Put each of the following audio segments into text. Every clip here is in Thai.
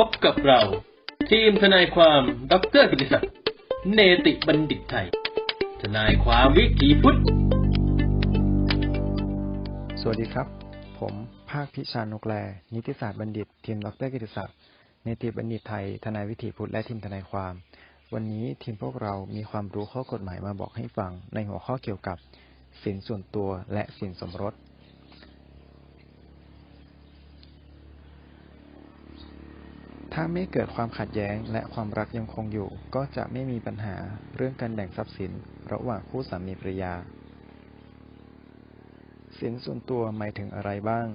พบกับเรา ทีมทนายความดรกิติศักดิ์เนติบัณฑิตไทย ทนายความวิถีพุทธ สวัสดีครับ ผมภาคพิชานกแล นิติศาสตร์บัณฑิต ทีมดรกิติศักดิ์เนติบัณฑิตไทย ทนายวิถีพุทธและทีมทนายความ วันนี้ทีมพวกเรามีความรู้ข้อกฎหมายมาบอกให้ฟังในหัวข้อเกี่ยวกับสินส่วนตัวและสินสมรส ถ้าไม่เกิดความขัดแย้งและความรักยังคงอยู่ ก็จะไม่มีปัญหาเรื่องการแบ่งทรัพย์สินระหว่างคู่สามีภรรยา สินส่วนตัวหมายถึงอะไรบ้าง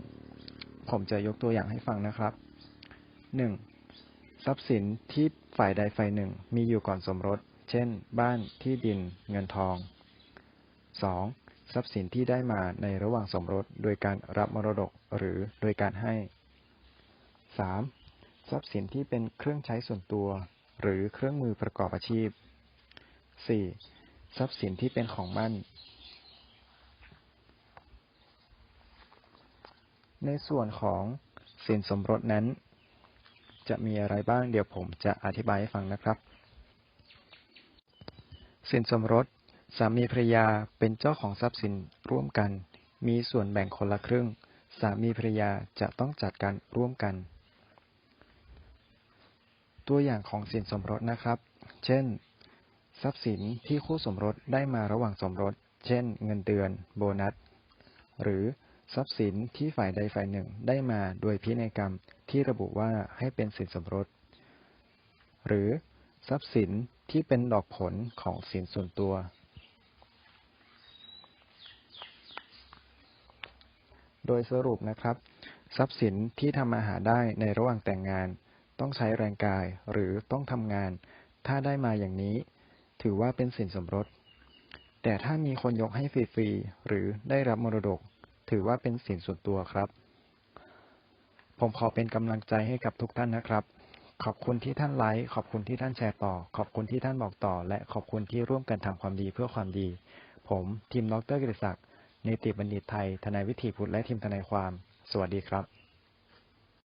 ผมจะยกตัวอย่างให้ฟังนะครับ 1. ทรัพย์สินที่ฝ่ายใดฝ่ายหนึ่งมีอยู่ก่อนสมรส เช่น บ้าน ที่ดิน เงินทอง 2. ทรัพย์สินที่ได้มาในระหว่างสมรส โดยการรับมรดกหรือโดยการให้ 3. ทรัพย์สินที่เป็นเครื่องใช้ส่วนตัว หรือเครื่องมือประกอบอาชีพ 4. ทรัพย์สินที่เป็นของมั่น ในส่วนของสินสมรสนั้น จะมีอะไรบ้างเดี๋ยวผมจะอธิบายให้ฟังนะครับ สินสมรสสามีภรรยาเป็นเจ้าของทรัพย์สินร่วมกัน มีส่วนแบ่งคนละครึ่ง สามีภรรยาจะต้องจัดการร่วมกัน ตัวอย่างของสินสมรสนะครับ เช่น ทรัพย์สินที่คู่สมรสได้มาระหว่างสมรส เช่น เงินเดือน โบนัส หรือทรัพย์สินที่ฝ่ายใดฝ่ายหนึ่งได้มาโดยพินัยกรรมที่ระบุว่าให้เป็นสินสมรส หรือทรัพย์สินที่เป็นดอกผลของสินส่วนตัว โดยสรุปนะครับ ทรัพย์สินที่ทำมาหาได้ในระหว่างแต่งงาน ต้องใช้แรงกายหรือต้องทำงาน ถ้าได้มาอย่างนี้ ถือว่าเป็นสินสมรส แต่ถ้ามีคนยกให้ฟรีๆหรือได้รับมรดก ถือว่าเป็นสินส่วนตัวครับ ผมขอเป็นกำลังใจให้กับทุกท่านนะครับ ขอบคุณที่ท่านไลค์ขอบคุณที่ท่านแชร์ต่อ ขอบคุณที่ท่านบอกต่อ และขอบคุณที่ร่วมกันทำความดีเพื่อความดี ผมทีมดรกิติศักดิ์เนติบัณฑิตไทยทนายวิถีพุทธและทีมทนายความ สวัสดีครับ